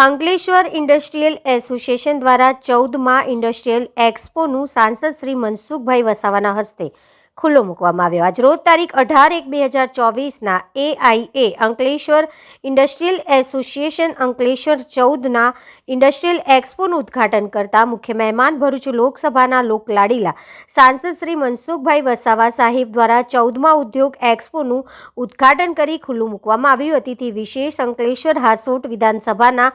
Ankleshwar industrial association દ્વારા ચૌદમાં industrial એક્સપોનું સાંસદ શ્રી મનસુખભાઈ વસાવાના હસ્તે ખુલ્લો મૂકવામાં આવ્યો. આજ રોજ તારીખ અઢાર એક બે હજાર ચોવીસના AIA Ankleshwar industrial association Ankleshwar ચૌદના industrial એક્સપોનું ઉદ્ઘાટન કરતા મુખ્ય મહેમાન ભરૂચ લોકસભાના લોકલાડીલા સાંસદ શ્રી મનસુખભાઈ વસાવા સાહેબ દ્વારા ચૌદમા ઉદ્યોગ એક્સપોનું ઉદ્ઘાટન કરી ખુલ્લું મૂકવામાં આવ્યું. અતિથિ વિશેષ અંકલેશ્વર હાસોટ વિધાનસભાના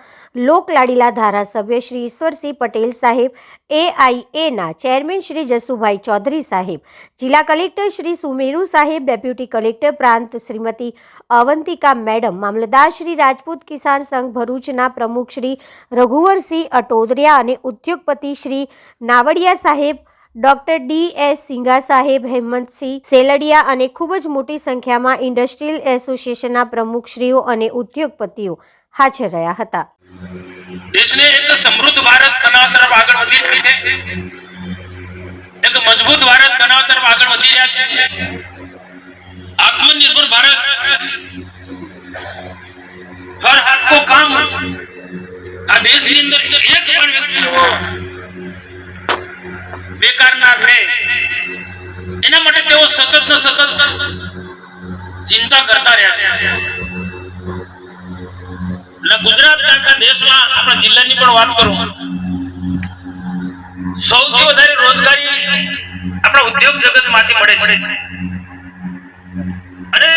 લોકલાડીલા ધારાસભ્ય શ્રી ઈશ્વરસિંહ પટેલ સાહેબ એઆઈએના ચેરમેન શ્રી જસુભાઈ ચૌધરી સાહેબ, જિલ્લા કલેક્ટર શ્રી સુમેરુ સાહેબ, ડેપ્યુટી કલેક્ટર પ્રાંત શ્રીમતી અવંતિકા મેડમ, મામલતદાર શ્રી રાજપૂત કિસાન સંઘ ભરૂચના પ્રમુખ શ્રી રઘુવરસિંહ અટોદરિયા અને ઉદ્યોગપતિ શ્રી નાવડિયા સાહેબ, ડોક્ટર ડી એસ સિંઘા સાહેબ, હેમંતસિંહ સેલડિયા અને ખૂબ જ મોટી સંખ્યામાં ઇન્ડસ્ટ્રીયલ એસોસિએશનના પ્રમુખશ્રીઓ અને ઉદ્યોગપતિઓ હાજર રહ્યા હતા. દેશને એક સમૃદ્ધ ભારત તરફ આગળ વધી રહી છે એક મજબૂત ભારત બનાવવા તરફ આગળ વધી રહ્યા છે. આત્મનિર્ભર ભારત. હર હાથ કો કામ. આ દેશની અંદર એક પણ વ્યક્તિ બેકાર ના રહે. એના માટે તેઓ સતત ને સતત ચિંતા કરતા રહ્યા છે. ગુજરાત આખા દેશમાં આપણા જિલ્લાની પણ વાત કરું. સૌથી વધારે રોજગારી આપણા ઉદ્યોગ જગતમાંથી મળે છે. અને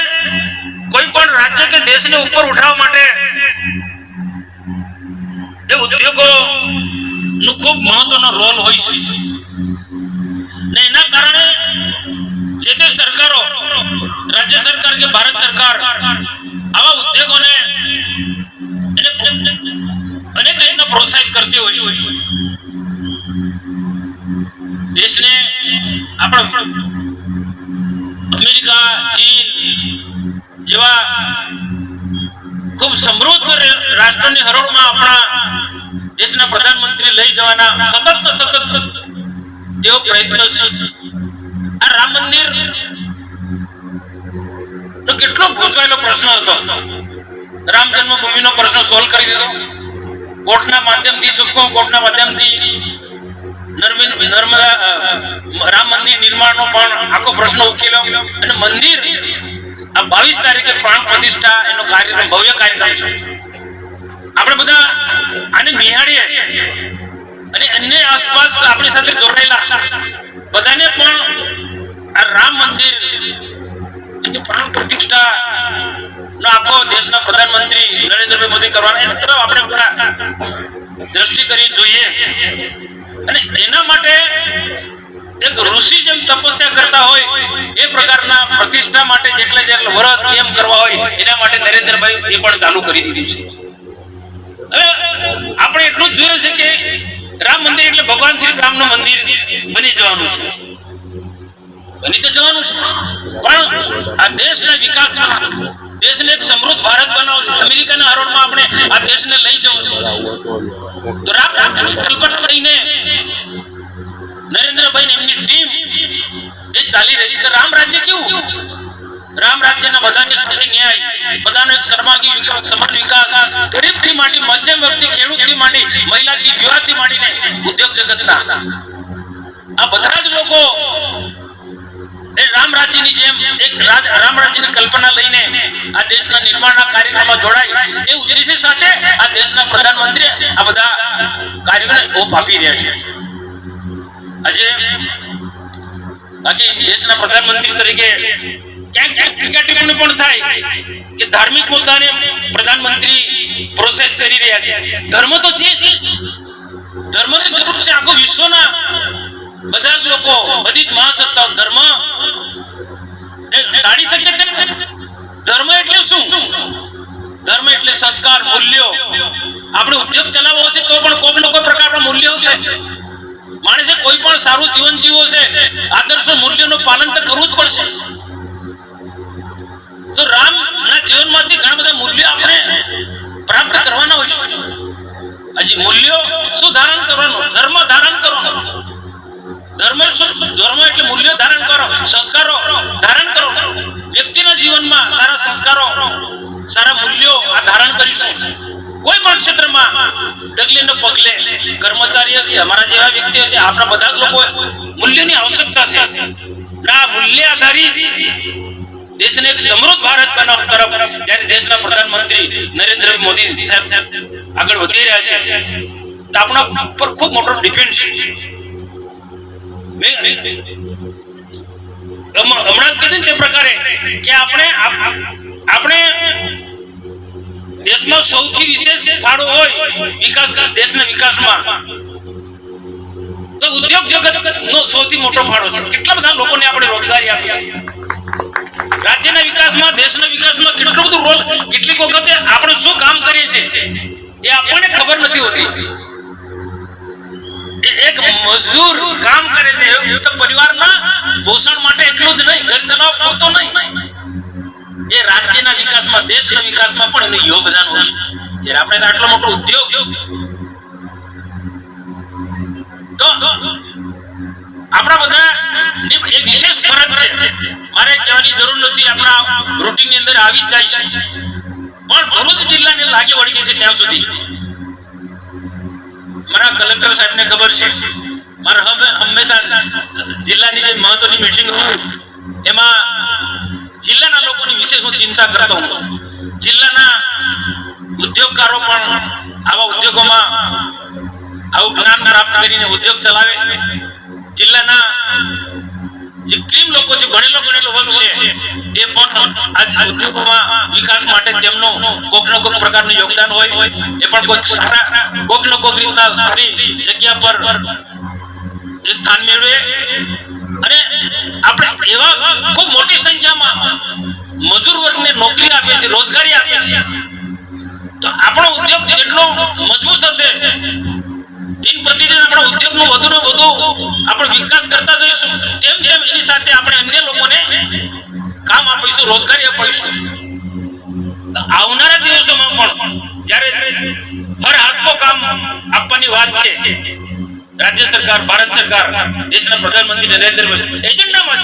કોઈ પણ રાજ્ય કે દેશને ઉપર ઉઠાવવા માટે એ ઉદ્યોગો નું ખૂબ મહત્વનો રોલ હોય છે. ને એના કારણે જે તે સરકારો, રાજ્ય સરકાર કે ભારત સરકાર, આવા ઉદ્યોગોને અનેક રીતના પ્રોત્સાહિત કરતી હોય છે. દેશને આપણા અમેરિકા, ચીન જેવા ખૂબ સમૃદ્ધ રાષ્ટ્રની હરોળમાં આપણા દેશના પ્રધાનમંત્રી લઈ જવાના સતત સતત તેઓ પ્રયત્નશીલ. આ રામ મંદિર તો કેટલો પૂછવાયેલો પ્રશ્ન હતો. રામ જન્મભૂમિનો પ્રશ્ન સોલ્વ કરી દીધો. કોર્ટના માધ્યમથી સુપ્રીમ કોર્ટના માધ્યમથી નર્મદા રામ મંદિર નિર્માણનો પણ આખો પ્રશ્ન ઉકેલો અને મંદિર આ બાવીસ તારીખે પ્રાણ પ્રતિષ્ઠા એનો કાર્યક્રમ, ભવ્ય કાર્યક્રમ છે. આપણે બધા આને નિહાળીએ. અને અન્ય આસપાસ આપણી સાથે જોડાયેલા બધાને પણ આ રામ મંદિર પ્રાણ પ્રતિષ્ઠા નો આખો દેશના પ્રધાનમંત્રી નરેન્દ્રભાઈ મોદી કરવાના, એની તરફ આપણે બધા દ્રષ્ટિ કરી જોઈએ. અને એના માટે એક ઋષિ જેમ તપસ્યા કરતા હોય, એ પ્રકારના પ્રતિષ્ઠા માટે જેટલા જેટલા વ્રત નિયમ કરવા હોય, એના માટે નરેન્દ્રભાઈ એ પણ ચાલુ કરી દીધું છે. આપણે એટલું જ જોયું છે કે રામ મંદિર એટલે ભગવાન શ્રી રામનું મંદિર બની જવાનું છે. બની તો જવાનું છે. પણ આ દેશના વિકાસ દેશને એક સમૃદ્ધ ભારત બનાવો છે. અમેરિકાના હરોળમાં આપણે આ દેશને લઈ જવું છે. તો રામ કલ્પના લઈને નરેન્દ્રભાઈ એમની ટીમ એ ચાલી રહી છે. રામ રાજ્ય કેવું? રામ રાજ્યના બધાને સાથે ન્યાય, બધાનો એક સર્વાંગી વિકાસ સમાન વિકાસ, ગરીબથી માંડી મધ્યમ વ્યક્તિ ખેડૂતથી માંડી મહિલાથી, યુવાથી માંડીને ઉદ્યોગ જગતના. આ બધા જ લોકો એ રામ રાજ્યની જેમ એક રામ રાજ્યની કલ્પના લઈને આ દેશના નિર્માણના કાર્યક્રમમાં જોડાય. એ ઉદ્દેશ્ય સાથે આ દેશના પ્રધાનમંત્રી આ બધા કાર્યક્રમ ઓપ આપી રહ્યા છે. આજે બાકી દેશના પ્રધાનમંત્રી તરીકે છે. ધર્મ છે છે બધા જ લોકો મહાસત્તાઓ. ધર્મ કાઢી શકે તેમ ધર્મ એટલે શું? ધર્મ એટલે સંસ્કાર, મૂલ્યો. આપણે ઉદ્યોગ ચલાવવો હશે તો પણ કોઈ કોઈ પ્રકારના મૂલ્યો છે માણસે કોઈ પણ સારું જીવન જીવો છે, આદર્શો મૂલ્યોનું પાલન તો કરવું જ પડશે. તો રામ ના જીવનમાંથી ઘણા બધા મૂલ્યો આપણે પ્રાપ્ત કરવાના હોય છે. હજી મૂલ્યો શું ધારણ કરવાનું? ધર્મ ધારણ કરવાનો. ધર્મ શું? ધર્મ એટલે મૂલ્યો ધારણ કરો, સંસ્કારો ધારણ કરો. વ્યક્તિના જીવનમાં સારા સંસ્કારો, સારા મૂલ્યો આ ધારણ કરીશું. કોઈ પણ ક્ષેત્રમાં ડગલે ને પગલે કર્મચારીઓ છે, અમારા જેવા વ્યક્તિઓ છે, આપણા બધા જ લોકો મૂલ્યની આવશ્યકતા છે. આ મૂલ્ય આધારિત દેશને એક સમૃદ્ધ ભારત બનાવવા તરફ જ્યારે દેશના પ્રધાનમંત્રી નરેન્દ્ર મોદી સાહેબ આગળ વધી રહ્યા છે. તો આપણા પર ખૂબ મોટો ડિપેન્ડ છે. હમણાં કીધું તે પ્રકારે કે આપણે આપણે દેશમાં સૌથી વિશેષ ફાળો હોય વિકાસ દેશના વિકાસમાં. તો ઉદ્યોગ જગત નો સૌથી મોટો ફાળો છે. કેટલા બધા લોકોને આપણે રોજગારી આપી રાજ્યના વિકાસમાં, દેશના વિકાસમાં કેટલો બધો રોલ, કેટલીક વખતે આપણે શું કામ કરીએ છીએ એ આપણને ખબર નથી હોતી. એક મજૂર કામ કરે છે. તો પરિવારના પોષણ માટે એટલું જ નહીં ઘર ચલાવવા પૂરતો નહીં. એ રાજ્યના વિકાસમાં, દેશના વિકાસમાં પણ એનું યોગદાન જ્યારે આપણે આટલો મોટો ઉદ્યોગ તો આપણા બધા એક વિશેષ ફરજ છે. મારે કહેવાની જરૂર નથી, આપણા રૂટીનની અંદર આવી જ જાય છે. પણ ભરૂચ જિલ્લાને લાગે વળી ગઈ છે ત્યાં સુધી. મારા કલેક્ટર સાહેબને ખબર છે. મારે હમ- હંમેશા જિલ્લાની જે મહત્વની મીટિંગ હોય, એમાં જિલ્લાના લોકોની વિશેષ હું ચિંતા કરતો હું જિલ્લાના ઉદ્યોગકારો પણ આવા આવું જ્ઞાન પ્રાપ્ત કરીને ઉદ્યોગ ચલાવે. જિલ્લાના જે ક્રીમ લોકો વર્ગ ને એવા ખૂબ મોટી સંખ્યામાં મજૂર વર્ગને નોકરી આપે છે રોજગારી આપે છે તો આપણો ઉદ્યોગ જેટલો મજબૂત દિન પ્રતિદિન આપણા ઉદ્યોગનો વધુ ને વધુ આપણે વિકાસ કરતા જઈશું. તેમ તેમ એની સાથે આપણે અન્ય લોકોને કામ આપીશું, રોજગારી આપીશું. આવનારા દિવસોમાં પણ જ્યારે હર હાથમાં કામ આપવાની વાત છે, રાજ્ય સરકાર, ભારત સરકાર, દેશના પ્રધાનમંત્રી મોદી, એજન્ડામાં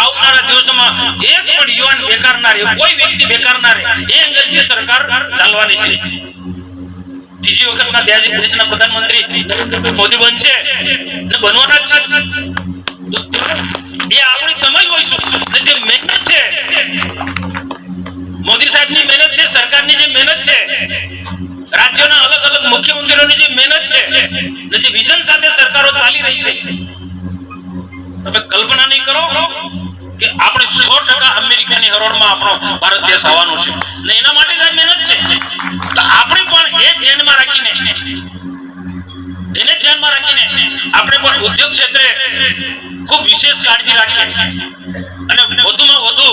આવનારા દિવસોમાં એક પણ યુવાન બેકાર કોઈ વ્યક્તિ બેકાર એ અંગેથી સરકાર ચાલવાની છે. ત્રીજી વખતના દેશ- દેશના પ્રધાનમંત્રી મોદી બનશે. બનવાના છે. એ આપણી સમજ હોઈશું જે મહેનત છે, મોદી સાહેબની મહેનત છે, સરકારની જે મહેનત છે, રાજ્યોના અલગ અલગ મુખ્યમંત્રીઓની જે મહેનત છે, ને જે વિઝન સાથે સરકારો ચાલી રહી છે. તમે કલ્પના નહીં કરો કે આપણે સો ટકા અમેરિકાની હરોળમાં આપણો ભારત દેશ આવવાનો છે. ને એના માટે જ મહેનત છે. તો આપણે પણ એ ધ્યાનમાં ઉદ્યોગ ક્ષેત્રે ખૂબ વિશેષ કાળજી રાખીએ અને વધુમાં વધુ